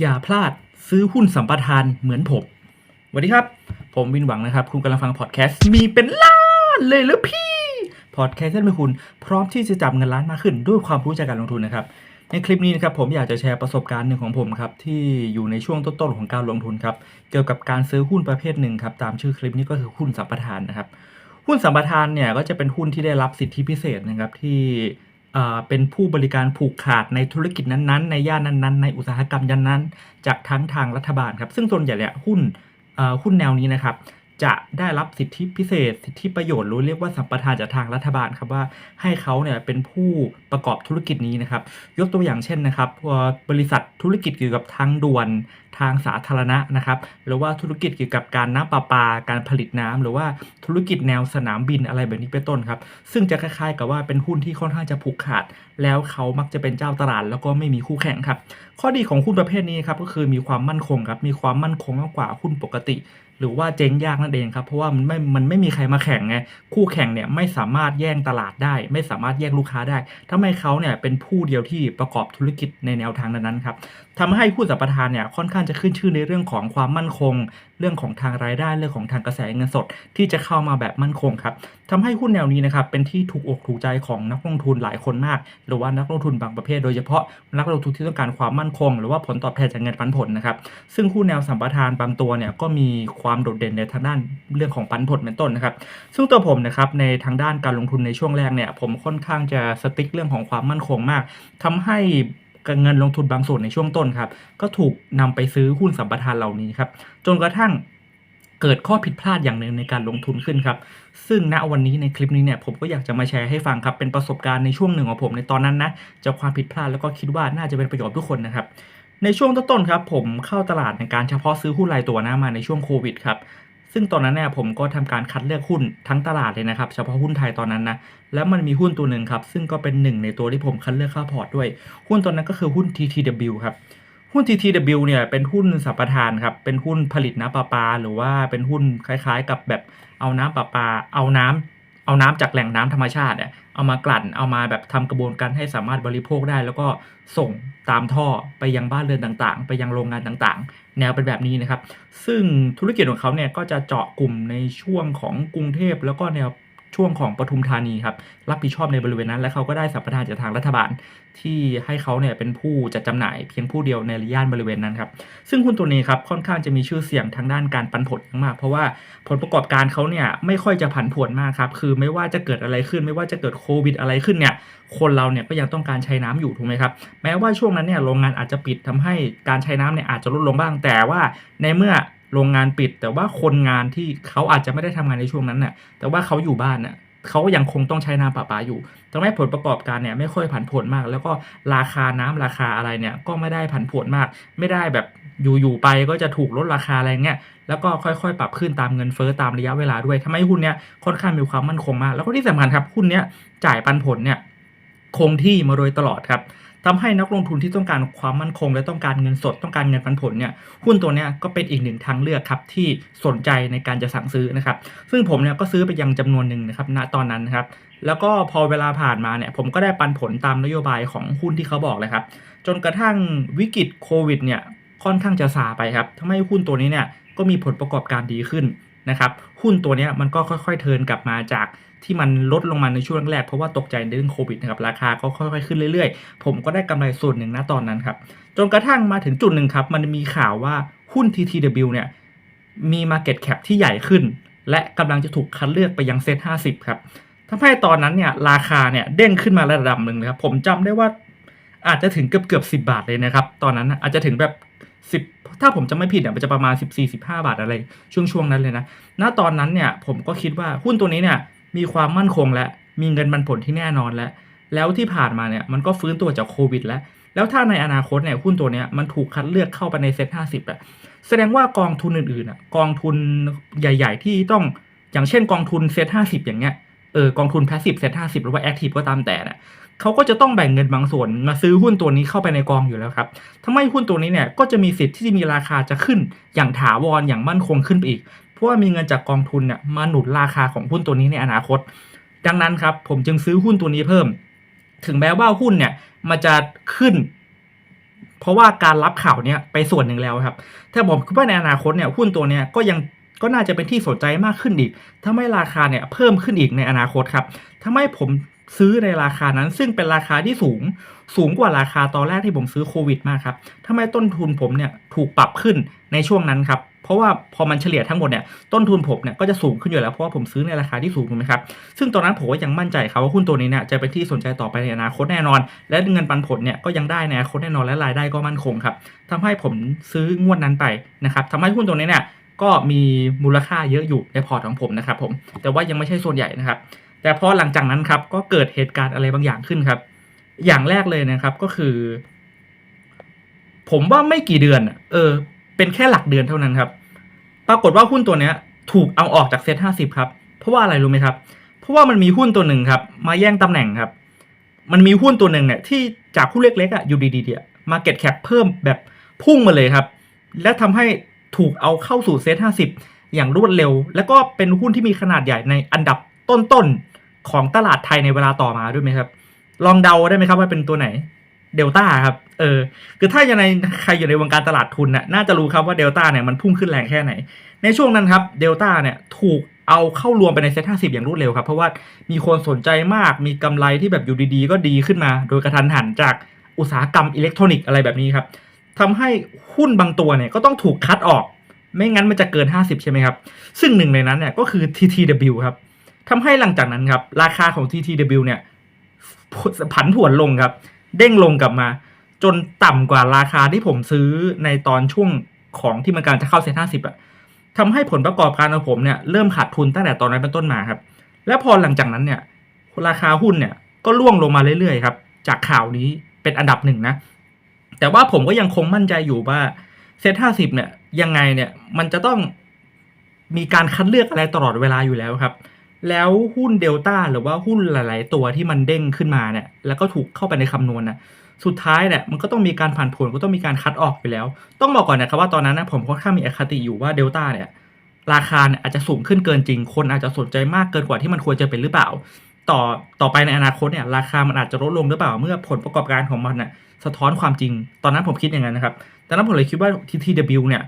อย่าพลาดซื้อหุ้นสัมปทานเหมือนผมสวัสดีครับ ผมวินหวังนะครับ คุณกำลังฟังพอดแคสต์มีเป็นล้านเลยหรือพี่พอดแคสต์ที่ทำให้คุณพร้อมที่จะจับเงินล้านมากขึ้น ด้วยความรู้จากการลงทุนนะครับ ในคลิปนี้นะครับผมอยากจะแชร์ประสบการณ์หนึ่งของผมครับที่อยู่ในช่วงต้นๆของการลงทุนครับเกี่ยวกับการซื้อหุ้นประเภทหนึ่งครับตามชื่อคลิปนี้ก็คือหุ้นสัมปทานนะครับหุ้นสัมปทานเนี่ยก็จะเป็นหุ้นที่ได้รับสิทธิพิเศษนะครับที่ เป็นผู้บริการผูกขาดในธุรกิจนั้นๆ ในย่านนั้นๆ ในอุตสาหกรรมนั้นๆ จากทั้งทางรัฐบาลครับ ซึ่งส่วนใหญ่เนี่ยหุ้นหุ้นแนวนี้นะครับ จะได้รับสิทธิพิเศษ สิทธิประโยชน์หรือเรียกว่าสัมปทานจากทางรัฐบาลครับว่าให้เขาเนี่ยเป็นผู้ประกอบธุรกิจนี้นะครับ ยกตัวอย่างเช่นนะครับพวบริษัทธุรกิจเกี่ยวกับทางด่วนทางสาธารณะนะครับหรือว่าธุรกิจเกี่ยวกับการน้ำประปา การผลิตน้ำหรือว่าธุรกิจแนวสนามบินอะไรแบบนี้เป็นต้นครับ ซึ่งจะคล้ายๆ กับว่าเป็นหุ้นที่ค่อนข้างจะผูกขาด แล้วเขามักจะเป็นเจ้าตลาด แล้วก็ไม่มีคู่แข่งครับ ข้อดีของหุ้นประเภทนี้ครับก็คือมีความมั่นคงครับมีความมั่นคงมากกว่าหุ้นปกติ หรือว่าเจ๊งยากนั่นเองครับเพราะว่ามันไม่มันไม่มีใครมาแข่งไงคู่แข่งเนี่ยไม่สามารถแย่งตลาดได้ ไม่สามารถแย่งลูกค้าได้ทำให้เขาเนี่ยเป็นผู้เดียวที่ประกอบธุรกิจในแนวทางนั้นๆครับ ทำให้หุ้สัมปทานเนี่ยค่อนข้างจะขึ้นชื่อในเรื่องของความมั่นคง เรื่องของทางรายได้เรื่องของทางกระแสเงินสด ที่จะเข้ามาแบบมั่นคงครับทำให้หุ้นแนวนี้นะครับเป็นที่ถูกอกถูกใจของนักลงทุนหลายคนมาก หรือว่านักลงทุนบางประเภท โดยเฉพาะนักลงทุนที่ต้องการความมั่นคง หรือว่าผลตอบแทนจากเงินปันผลนะครับซึ่งหุ้นแนวสัมปทานบางตัวเนี่ยก็มีความโดดเด่นในทางด้านเรื่องของปันผลเป็นต้นนะครับ ซึ่งตัวผมนะครับในทางด้านการลงทุนในช่วงแรกเนี่ยผมค่อนข้างจะสติ๊กเรื่องของความมั่นคงมากทำให้ เงินลงทุนบางส่วนในช่วงต้นครับ ก็ถูกนำไปซื้อหุ้นสัมปทานเหล่านี้ครับ จนกระทั่งเกิดข้อผิดพลาดอย่างหนึ่งในการลงทุนขึ้นครับ ซึ่งณวันนี้ในคลิปนี้เนี่ยผมก็อยากจะมาแชร์ให้ฟังครับ เป็นประสบการณ์ในช่วงหนึ่งของผมในตอนนั้นนะจากความผิดพลาดแล้วก็คิดว่าน่าจะเป็นประโยชน์ทุกคนนะครับ ในช่วงต้นๆครับ ผมเข้าตลาดในการเฉพาะซื้อหุ้นรายตัวนะมาในช่วงโควิดครับ ซึ่งตอนนั้นเนี่ยผมก็ทำการคัดเลือกหุ้นทั้งตลาดเลยนะครับ เฉพาะหุ้นไทยตอนนั้นนะ แล้วมันมีหุ้นตัวหนึ่งครับ ซึ่งก็เป็นหนึ่งในตัวที่ผมคัดเลือกเข้าพอร์ตด้วย หุ้นตัวนั้นก็คือหุ้น TTW ครับ หุ้น TTW เนี่ยเป็นหุ้นสัมปทานครับ เป็นหุ้นผลิตน้ำประปา หรือว่าเป็นหุ้นคล้ายๆ กับแบบเอาน้ำประปา เอาน้ำเอาน้ำจากแหล่งน้ำธรรมชาติเนี่ยเอามากลั่น เอามาแบบทำกระบวนการให้สามารถบริโภคได้ แล้วก็ส่งตามท่อไปยังบ้านเรือนต่างๆ ไปยังโรงงานต่างๆ แนวเป็นแบบนี้นะครับ ซึ่งธุรกิจของเขาเนี่ยก็จะเจาะกลุ่มในช่วงของกรุงเทพแล้วก็แนว ช่วงของปทุมธานีครับรับผิดชอบในบริเวณนั้น และเขาก็ได้สัมปทานจากทางรัฐบาล ที่ให้เขาเนี่ยเป็นผู้จัดจำหน่ายเพียงผู้เดียวในย่านบริเวณนั้นครับซึ่งหุ้นตัวนี้ครับค่อนข้างจะมีชื่อเสียงทางด้านการปันผลมาก เพราะว่าผลประกอบการเขาเนี่ยไม่ค่อยจะผันผวนมากครับคือไม่ว่าจะเกิดอะไรขึ้น ไม่ว่าจะเกิดโควิดอะไรขึ้นเนี่ยคนเราเนี่ยก็ยังต้องการใช้น้ำอยู่ถูกไหมครับแม้ว่าช่วงนั้นเนี่ยโรงงานอาจจะปิดทำให้การใช้น้ำเนี่ยอาจจะลดลงบ้างแต่ว่าในเมื่อ โรงงานปิด แต่ว่าคนงานที่เขาอาจจะไม่ได้ทำงานในช่วงนั้นน่ะแต่ว่าเขาอยู่บ้านน่ะเขายังคงต้องใช้น้ำประปาอยู่ทำให้ผลประกอบการเนี่ยไม่ค่อยผันผวนมาก แล้วก็ราคาน้ำราคาอะไรเนี่ยก็ไม่ได้ผันผวนมาก ไม่ได้แบบอยู่ๆไปก็จะถูกลดราคาอะไรเงี้ย แล้วก็ค่อยๆ ปรับขึ้นตามเงินเฟ้อตามระยะเวลาด้วยทำให้หุ้นเนี้ยค่อนข้างมีความมั่นคงมาก แล้วก็ที่สำคัญครับหุ้นเนี้ยจ่ายปันผลเนี่ยคงที่มาโดยตลอดครับ ทำให้นักลงทุนที่ต้องการความมั่นคง และต้องการเงินสดต้องการเงินปันผลเนี่ยหุ้นตัวเนี้ยก็เป็นอีกหนึ่งทางเลือกครับที่สนใจในการจะสั่งซื้อนะครับ ซึ่งผมเนี่ยก็ซื้อไปยังจำนวนหนึ่งนะครับณตอนนั้นนะครับแล้วก็พอเวลาผ่านมาเนี่ยผมก็ได้ปันผลตามนโยบายของหุ้นที่เขาบอกเลยครับจนกระทั่งวิกฤตโควิดเนี่ยค่อนข้างจะซาไปครับทำให้หุ้นตัวนี้เนี่ยก็มีผลประกอบการดีขึ้นนะครับหุ้นตัวนี้มันก็ค่อยๆเทิร์นกลับมาจาก ที่มันลดลงมาในช่วงแรกเพราะว่าตกใจเรื่องโควิดนะครับราคาก็ค่อยๆขึ้นเรื่อยๆ ผมก็ได้กำไรส่วนหนึ่งนะตอนนั้นครับจนกระทั่งมาถึงจุดหนึ่งครับมันมีข่าวว่าหุ้น TTW เนี่ยมี Market Cap ที่ใหญ่ขึ้น และกำลังจะถูกคัดเลือกไปยังเซ็ต50 ครับทำให้ตอนนั้นเนี่ยราคาเนี่ยเด้งขึ้นมาระดับหนึ่งเลยครับผมจำได้ว่าอาจจะถึงเกือบเกือบสิบาทเลยนะครับ ตอนนั้นอาจจะถึงแบบ10ถ้าผมจะไม่ผิดเนี่ยมันจะประมาณ 14-15 บาทอะไร ช่วงช่วงๆนั้นเลยนะณตอนนั้นเนี่ยผมก็คิดว่าหุ้นตัวนี้เนี่ย มีความมั่นคงและ มีเงินปันผลที่แน่นอนแล้วแล้วที่ผ่านมาเนี่ยมันก็ฟื้นตัวจากโควิด แล้ว แล้วถ้าในอนาคตเนี่ยหุ้นตัวเนี้ยมันถูกคัดเลือกเข้าไปในเซ็ต50อะแสดงว่ากองทุนอื่นๆอะกองทุนใหญ่ ๆ ที่ต้องอย่างเช่นกองทุนเซ็ต50อย่างเงี้ยเออกองทุนแพสซีฟเซ็ต50หรือว่าแอคทีฟก็ตามแต่น่ะเขาก็จะต้องแบ่งเงินบางส่วนมาซื้อหุ้นตัวนี้เข้าไปในกองอยู่แล้วครับทำให้หุ้นตัวนี้เนี่ยก็จะมีสิทธิ์ที่จะมีราคาจะขึ้นอย่างถาวรอย่างมั่นคงขึ้นไปอีก เพราะว่ามีเงินจากกองทุนเนี่ยมาหนุนราคาของหุ้นตัวนี้ในอนาคต ดังนั้นครับผมจึงซื้อหุ้นตัวนี้เพิ่ม ถึงแม้ว่าหุ้นเนี่ยมันจะขึ้น เพราะว่าการรับข่าวเนี่ยไปส่วนหนึ่งแล้วครับแต่ผมคิดว่าในอนาคตเนี่ยหุ้นตัวเนี้ยก็ยังก็น่าจะเป็นที่สนใจมากขึ้นอีก ถ้าไม่ราคาเนี่ยเพิ่มขึ้นอีกในอนาคตครับถ้าไม่ผมซื้อในราคานั้น ซึ่งเป็นราคาที่สูง สูงกว่าราคาตอนแรกที่ผมซื้อโควิดมากครับทำไมต้นทุนผมเนี่ยถูกปรับขึ้นในช่วงนั้นครับ เพราะว่าพอมันเฉลี่ยทั้งหมดเนี่ยต้นทุนผมเนี่ยก็จะสูงขึ้นอยู่แล้วเพราะว่าผมซื้อในราคาที่สูงถูกไหมครับซึ่งตอนนั้นผมก็ยังมั่นใจครับว่าหุ้นตัวนี้เนี่ยจะเป็นที่สนใจต่อไปในอนาคตแน่นอน และเงินปันผลเนี่ยก็ยังได้ในอนาคตแน่นอนและรายได้ก็มั่นคงครับทำให้ผมซื้องวดนั้นไปนะครับทำให้หุ้นตัวนี้เนี่ยก็มีมูลค่าเยอะอยู่ในพอร์ตของผมนะครับผมแต่ว่ายังไม่ใช่ส่วนใหญ่นะครับ แต่พอหลังจากนั้นครับก็เกิดเหตุการณ์อะไรบางอย่างขึ้นครับ อย่างแรกเลยนะครับก็คือ ผมว่าไม่กี่เดือนเออ เป็นแค่หลักเดือนเท่านั้นครับ ปรากฏว่าหุ้นตัวเนี้ย ถูกเอาออกจากเซ็ตห้าสิบครับ เพราะว่าอะไรรู้ไหมครับ เพราะว่ามันมีหุ้นตัวหนึ่งครับ มาแย่งตำแหน่งครับ มันมีหุ้นตัวหนึ่งเนี่ยที่จากผู้นเล็กๆอะอยู่ดีๆเนี่ยมาเก็ตแคปเพิ่มแบบพุ่งมาเลยครับ และทำให้ถูกเอาเข้าสู่เซ็ตห้าสิบอย่างรวดเร็ว แล้วก็เป็นหุ้นที่มีขนาดใหญ่ในอันดับต้นๆของตลาดไทยในเวลาต่อมาด้วยไหมครับ ลองเดาได้ไหมครับว่าเป็นตัวไหน เดลต้าครับเออคือถ้าอย่างในใครอยู่ในวงการตลาดทุนน่ะน่าจะรู้ครับว่าเดลต้าเนี่ยมันพุ่งขึ้นแรงแค่ไหน ในช่วงนั้นครับเดลต้าเนี่ยถูกเอาเข้ารวมไปในเซ็ตห้าสิบอย่างรวดเร็วครับ เพราะว่ามีคนสนใจมากมีกำไรที่แบบอยู่ดีๆ ก็ดีขึ้นมา โดยกระทันหันจากอุตสาหกรรมอิเล็กทรอนิกส์อะไรแบบนี้ครับทำให้หุ้นบางตัวเนี่ยก็ต้องถูกคัดออก ไม่งั้นมันจะเกิน 50 ใช่ไหมครับ ซึ่งหนึ่งในนั้นเนี่ยก็คือ TTW ครับทำให้หลังจากนั้นครับราคาของ TTW เนี่ยผันผวนลงครับ เด้งลงกลับมา จนต่ำกว่าราคาที่ผมซื้อในตอนช่วงของที่มันการจะเข้าเซ็นห้าสิบอะทำให้ผลประกอบการของผมเนี่ยเริ่มขาดทุนตั้งแต่ตอนนั้นเป็นต้นมาครับ และพอหลังจากนั้นเนี่ยราคาหุ้นเนี่ยก็ร่วงลงมาเรื่อยๆครับ จากข่าวนี้เป็นอันดับหนึ่งนะ แต่ว่าผมก็ยังคงมั่นใจอยู่ว่าเซ็ตห้าสิบเนี่ยยังไงเนี่ยมันจะต้องมีการคัดเลือกอะไรตลอดเวลาอยู่แล้วครับ แล้วหุ้นเดลต้าหรือว่าหุ้นหลาย ๆ ตัวที่มันเด้งขึ้นมาเนี่ยแล้วก็ถูกเข้าไปในคำนวณนะสุดท้ายเนี่ยมันก็ต้องมีการผ่านผลก็ต้องมีการคัดออกไปแล้ว ต้องบอกก่อนนะครับว่าตอนนั้นนะผมค่อนข้างมีอคติอยู่ว่าเดลต้าเนี่ยราคาเนี่ยอาจจะสูงขึ้นเกินจริง คนอาจจะสนใจมากเกินกว่าที่มันควรจะเป็นหรือเปล่า ต่อต่อไปในอนาคตเนี่ยราคามันอาจจะลดลงหรือเปล่า เมื่อผลประกอบการของมันน่ะสะท้อนความจริง ตอนนั้นผมคิดอย่างนั้นนะครับตอนนั้นผมเลยคิดว่า TTW เนี่ย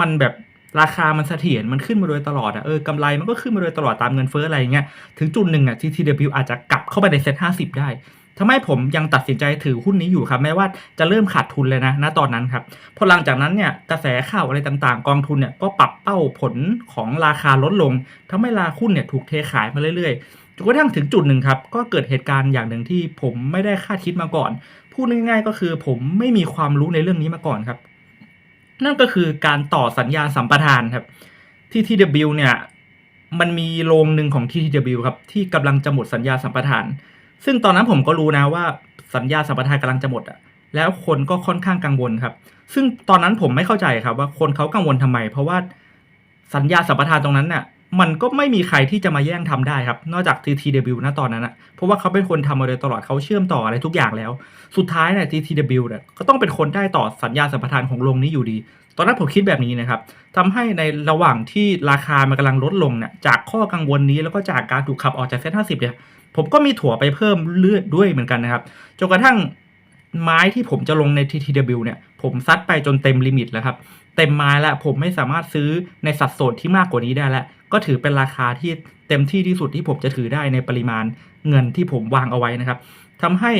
มันแบบ ราคามันเสถียรมันขึ้นมาโดยตลอดอะเออกำไรมันก็ขึ้นมาโดยตลอดตามเงินเฟ้ออะไรเงี้ยถึงจุดหนึ่งอะ TTW อาจจะกลับเข้าไปในเซ็ตห้าสิบได้ทำให้ผมยังตัดสินใจถือหุ้นนี้อยู่ครับแม้ว่าจะเริ่มขาดทุนเลยนะณตอนนั้นครับพอหลังจากนั้นเนี่ยกระแสข่าวอะไรต่างๆ กองทุนเนี่ยก็ปรับเป้าผลของราคาลดลงทำให้ราหุ้นเนี่ยถูกเทขายมาเรื่อยๆจนกระทั่งถึงจุดหนึ่งครับก็เกิดเหตุการณ์อย่างหนึ่งที่ผมไม่ได้คาดคิดมาก่อนพูดง่ายๆก็คือผมไม่มีความรู้ในเรื่องนี้มาก่อนครับ นั่นก็คือการต่อสัญญาสัมปทานครับที่ TW เนี่ยมันมีโรงหนึ่งของ TTW ครับที่กำลังจะหมดสัญญาสัมปทาน ซึ่งตอนนั้นผมก็รู้นะว่าสัญญาสัมปทานกำลังจะหมดอะแล้วคนก็ค่อนข้างกังวลครับ ซึ่งตอนนั้นผมไม่เข้าใจครับว่าคนเขากังวลทำไม เพราะว่าสัญญาสัมปทานตรงนั้นเนี่ย มันก็ไม่มีใครที่จะมาแย่งทำได้ครับ นอกจาก TTW ณตอนนั้นนะเพราะว่าเขาเป็นคนทำมาโดยตลอดเขาเชื่อมต่ออะไรทุกอย่างแล้ว สุดท้ายเนี่ย TTW เนี่ยก็ต้องเป็นคนได้ต่อสัญญาสัมปทานของโรงนี้อยู่ดี ตอนนั้นผมคิดแบบนี้นะครับทำให้ในระหว่างที่ราคามันกำลังลดลงเนี่ยจากข้อกังวลนี้แล้วก็จากการถูกขับออกจากเซ็ตห้าสิบเนี่ยผมก็มีถั่วไปเพิ่มเลือดด้วยเหมือนกันนะครับจนกระทั่งไม้ที่ผมจะลงใน TTW เนี่ย ผมซัดไปจนเต็มลิมิตแล้วครับ เต็มไม้แล้วผมไม่สามารถซื้อในสัดส่วนที่มากกว่านี้ได้แล้ว ก็ถือเป็นราคาที่เต็มที่ที่สุดที่ผมจะถือได้ในปริมาณเงินที่ผมวางเอาไว้นะครับทำให้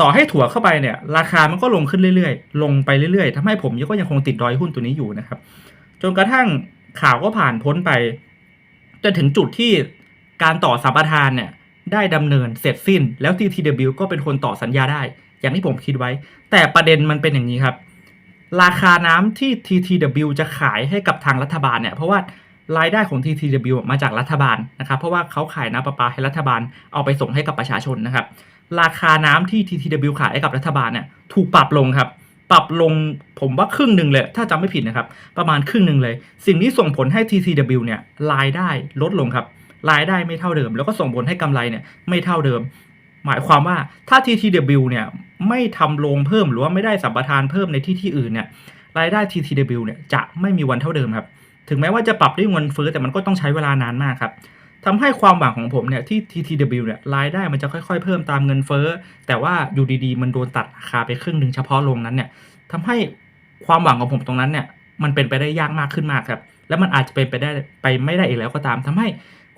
ต่อให้ถั่วเข้าไปเนี่ยราคามันก็ลงขึ้นเรื่อยๆ ลงไปเรื่อยๆทำให้ผมก็ยังคงติดดอยหุ้นตัวนี้อยู่นะครับ จนกระทั่งข่าวก็ผ่านพ้นไปจนถึงจุดที่การต่อสัมปทานเนี่ยได้ดำเนินเสร็จสิ้น แล้ว TTW ก็เป็นคนต่อสัญญาได้ อย่างที่ผมคิดไว้ แต่ประเด็นมันเป็นอย่างนี้ครับ ราคาน้ำที่ TTW จะขายให้กับทางรัฐบาลเนี่ยเพราะว่า รายได้ของ TTW มาจากรัฐบาลนะครับเพราะว่าเขาขายน้ำประปาให้รัฐบาลเอาไปส่งให้กับประชาชนนะครับ ราคาน้ำที่ TTW ขายให้กับรัฐบาลเนี่ยถูกปรับลงครับ ปรับลงผมว่าครึ่งหนึ่งเลย ถ้าจำไม่ผิดนะครับ ประมาณครึ่งหนึ่งเลย สิ่งนี้ส่งผลให้ TTW เนี่ยรายได้ลดลงครับรายได้ไม่เท่าเดิม แล้วก็ส่งผลให้กำไรเนี่ยไม่เท่าเดิม หมายความว่าถ้า TTW เนี่ยไม่ทำโรงเพิ่มหรือว่าไม่ได้สัมปทานเพิ่มในที่ที่อื่นเนี่ยรายได้ TTW เนี่ยจะไม่มีวันเท่าเดิมครับ ถึงแม้ว่าจะปรับด้วยเงินเฟ้อแต่มันก็ต้องใช้เวลานานมากครับทำให้ความหวังของผมเนี่ยที่ TTW เนี่ยรายได้มันจะค่อยๆ เพิ่มตามเงินเฟ้อ แต่ว่าอยู่ดีๆ มันโดนตัดราคาไปครึ่งหนึ่งเฉพาะโรงนั้นเนี่ยทำให้ความหวังของผมตรงนั้นเนี่ยมันเป็นไปได้ยากมากขึ้นมากครับ และมันอาจจะเป็นไปได้ไปไม่ได้อีกแล้วก็ตามทำให้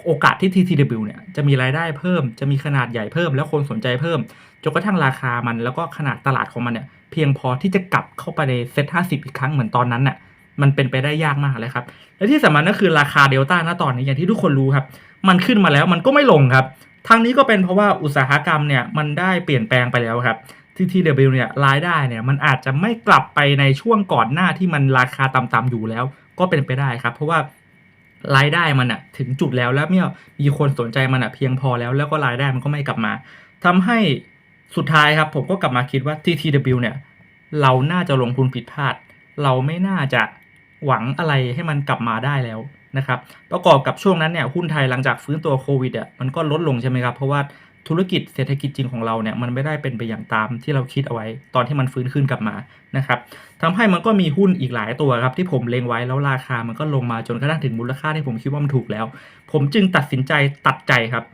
โอกาสที่ TTW เนี่ยจะมีรายได้เพิ่ม จะมีขนาดใหญ่เพิ่ม แล้วคนสนใจเพิ่มจนกระทั่งราคามันแล้วก็ขนาดตลาดของมันเนี่ยเพียงพอที่จะกลับเข้าไปในเซ็ต50อีกครั้งเหมือนตอนนั้นน่ะ มันเป็นไปได้ยากมากเลยครับ และที่สำคัญก็คือราคาเดลต้าณตอนนี้อย่างที่ทุกคนรู้ครับ มันขึ้นมาแล้วมันก็ไม่ลงครับทั้งนี้ก็เป็นเพราะว่าอุตสาหกรรมเนี่ยมันได้เปลี่ยนแปลงไปแล้วครับ TTW เนี่ยรายได้เนี่ยมันอาจจะไม่กลับไปในช่วงก่อนหน้าที่มันราคาต่ำๆอยู่แล้ว ก็เป็นไปได้ครับ เพราะว่ารายได้มันอะถึงจุดแล้วแล้วเมื่อมีคนสนใจมันอะเพียงพอแล้ว แล้วก็รายได้มันก็ไม่กลับมาทำให้สุดท้ายครับผมก็กลับมาคิดว่า TTW เนี่ยเราน่าจะลงทุนผิดพลาด เราไม่น่าจะ หวังอะไรให้มันกลับมาได้แล้วนะครับประกอบกับช่วงนั้นเนี่ยหุ้นไทยหลังจากฟื้นตัวโควิดอะมันก็ลดลงใช่ไหมครับ เพราะว่าธุรกิจเศรษฐกิจจริงของเราเนี่ยมันไม่ได้เป็นไปอย่างตามที่เราคิดเอาไว้ ตอนที่มันฟื้นขึ้นกลับมานะครับทำให้มันก็มีหุ้นอีกหลายตัวครับที่ผมเล็งไว้แล้วราคามันก็ลงมาจนกระทั่งถึงมูลค่าที่ผมคิดว่ามันถูกแล้ว ผมจึงตัดสินใจตัดใจครับ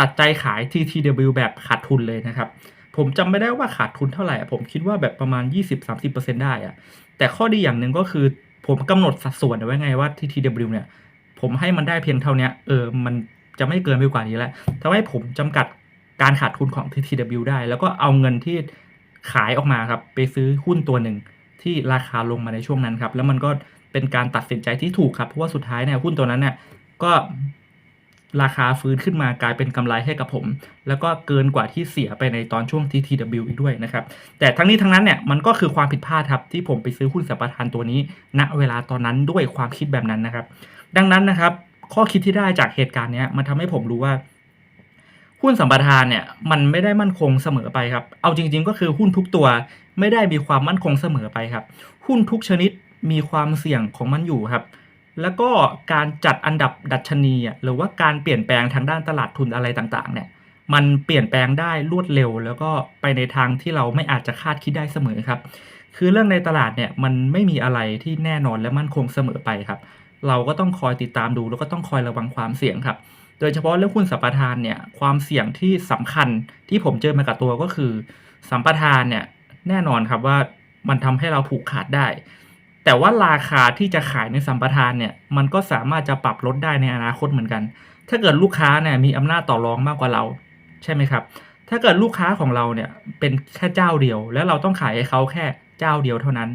ตัดใจขาย TTW แบบขาดทุนเลยนะครับผมจำไม่ได้ว่าขาดทุนเท่าไหร่อะผมคิดว่าแบบประมาณ 20-30%ได้อะแต่ข้อดีอย่างหนึ่งก็คือ ผมกำหนดสัดส่วนเอาไว้ไงว่าที่ TW เนี่ย ผมให้มันได้เพียงเท่านี้เออมันจะไม่เกินไปกว่านี้แล้วทำให้ผมจำกัดการขาดทุนของ TTW ได้ แล้วก็เอาเงินที่ขายออกมาครับไปซื้อหุ้นตัวหนึ่งที่ราคาลงมาในช่วงนั้นครับ แล้วมันก็เป็นการตัดสินใจที่ถูกครับ เพราะว่าสุดท้ายเนี่ยหุ้นตัวนั้นเนี่ยก็ ราคาฟื้นขึ้นมากลายเป็นกำไรให้กับผม แล้วก็เกินกว่าที่เสียไปในตอนช่วง TTW อีกด้วยนะครับ แต่ทั้งนี้ทั้งนั้นเนี่ยมันก็คือความผิดพลาดครับที่ผมไปซื้อหุ้นสัมปทานตัวนี้ ณเวลาตอนนั้นด้วยความคิดแบบนั้นนะครับ ดังนั้นนะครับข้อคิดที่ได้จากเหตุการณ์นี้มันทำให้ผมรู้ว่าหุ้นสัมปทานเนี่ยมันไม่ได้มั่นคงเสมอไปครับ เอาจริง ๆ ก็คือหุ้นทุกตัวไม่ได้มีความมั่นคงเสมอไปครับ หุ้นทุกชนิดมีความเสี่ยงของมันอยู่ครับ แล้วก็การจัดอันดับดัชนีหรือว่าการเปลี่ยนแปลงทางด้านตลาดทุนอะไรต่างๆ เนี่ย มันเปลี่ยนแปลงได้รวดเร็ว แล้วก็ไปในทางที่เราไม่อาจจะคาดคิดได้เสมอครับ คือเรื่องในตลาดเนี่ยมันไม่มีอะไรที่แน่นอนและมั่นคงเสมอไปครับ เราก็ต้องคอยติดตามดู แล้วก็ต้องคอยระวังความเสี่ยงครับ โดยเฉพาะเรื่องหุ้นสัมปทานเนี่ยความเสี่ยงที่สำคัญที่ผมเจอมากับตัวก็คือสัมปทานเนี่ยแน่นอนครับว่ามันทำให้เราผูกขาดได้ แต่ว่าราคาที่จะขายในสัมปทานเนี่ยมันก็สามารถจะปรับลดได้ในอนาคตเหมือนกัน ถ้าเกิดลูกค้าเนี่ยมีอำนาจต่อรองมากกว่าเรา ใช่ไหมครับ ถ้าเกิดลูกค้าของเราเนี่ยเป็นแค่เจ้าเดียว แล้วเราต้องขายให้เขาแค่เจ้าเดียวเท่านั้น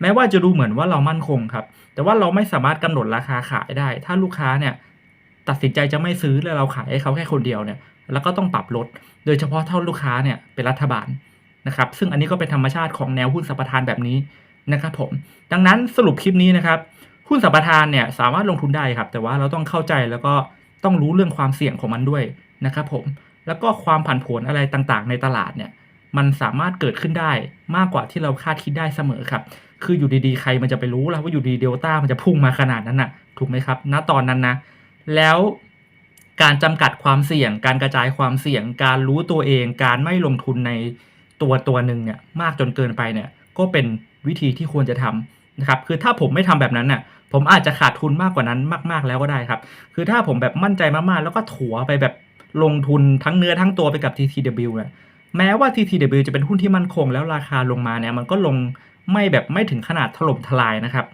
แม้ว่าจะดูเหมือนว่าเรามั่นคงครับ แต่ว่าเราไม่สามารถกำหนดราคาขายได้ ถ้าลูกค้าเนี่ยตัดสินใจจะไม่ซื้อแล้วเราขายให้เขาแค่คนเดียวเนี่ยแล้วก็ต้องปรับลด โดยเฉพาะถ้าลูกค้าเนี่ยเป็นรัฐบาลนะครับ ซึ่งอันนี้ก็เป็นธรรมชาติของแนวหุ้นสัมปทานแบบนี้ นะครับผมดังนั้นสรุปคลิปนี้นะครับหุ้นสัมปทานเนี่ยสามารถลงทุนได้ครับ แต่ว่าเราต้องเข้าใจแล้วก็ต้องรู้เรื่องความเสี่ยงของมันด้วยนะครับผมแล้วก็ความผันผวนอะไรต่างๆ ในตลาดเนี่ยมันสามารถเกิดขึ้นได้มากกว่าที่เราคาดคิดได้เสมอครับคืออยู่ดีๆใครมันจะไปรู้ล่ะว่าอยู่ดีเดลต้ามันจะพุ่งมาขนาดนั้นน่ะถูกไหมครับ ณตอนนั้นนะแล้วการจำกัดความเสี่ยง การกระจายความเสี่ยง การรู้ตัวเอง การไม่ลงทุนในตัวตัวหนึ่งเนี่ยมากจนเกินไปเนี่ยก็เป็น วิธีที่ควรจะทำนะครับคือถ้าผมไม่ทำแบบนั้นน่ะผมอาจจะขาดทุนมากกว่านั้นมากๆแล้วก็ได้ครับ คือถ้าผมแบบมั่นใจมากๆ แล้วก็ถัวไปแบบลงทุนทั้งเนื้อทั้งตัวไปกับ TTW เนี่ยแม้ว่า TTW จะเป็นหุ้นที่มั่นคง แล้วราคาลงมาเนี่ยมันก็ลงไม่แบบไม่ถึงขนาดถล่มทลายนะครับ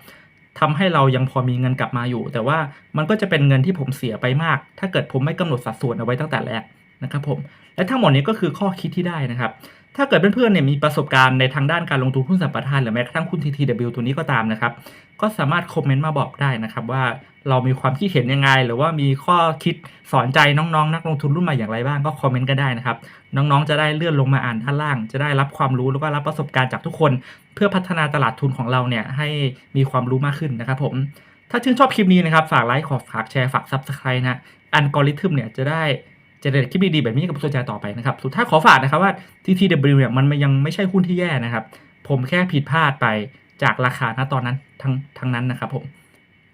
ทำให้เรายังพอมีเงินกลับมาอยู่ แต่ว่ามันก็จะเป็นเงินที่ผมเสียไปมาก ถ้าเกิดผมไม่กำหนดสัดส่วนเอาไว้ตั้งแต่แรกนะครับผมและทั้งหมดนี้ก็คือข้อคิดที่ได้นะครับ ถ้าเกิดเพื่อนๆเนี่ยมีประสบการณ์ในทางด้านการลงทุนหุ้นสัมปทานหรือแม้กระทั่งหุ้น TTW ตัวนี้ก็ตามนะครับ ก็สามารถคอมเมนต์มาบอกได้นะครับว่าเรามีความคิดเห็นยังไง หรือว่ามีข้อคิดสอนใจน้องๆ นักลงทุนรุ่นใหม่อย่างไรบ้างก็คอมเมนต์ก็ได้นะครับ น้องๆ จะได้เลื่อนลงมาอ่านด้านล่าง จะได้รับความรู้แล้วก็รับประสบการณ์จากทุกคน เพื่อพัฒนาตลาดทุนของเราเนี่ยให้มีความรู้มากขึ้นนะครับ ผม ถ้าชื่นชอบคลิปนี้นะครับฝากไลค์ขอฝากแชร์ฝาก Subscribe นะอัลกอริทึมเนี่ยจะได้ จะได้คลิปดีๆแบบนี้กับผู้สนใจต่อไปนะครับ สุดท้ายขอฝากนะครับว่า TTW เนี่ยมันยังไม่ใช่หุ้นที่แย่นะครับ ผมแค่ผิดพลาดไปจากราคาณตอนนั้นทั้งทั้งนั้นนะครับผม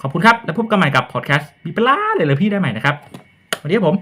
ขอบคุณครับ แล้วพบกันใหม่กับพอดแคสต์มีเปล่าเลยเลยพี่ได้ใหม่นะครับสวัสดีครับผม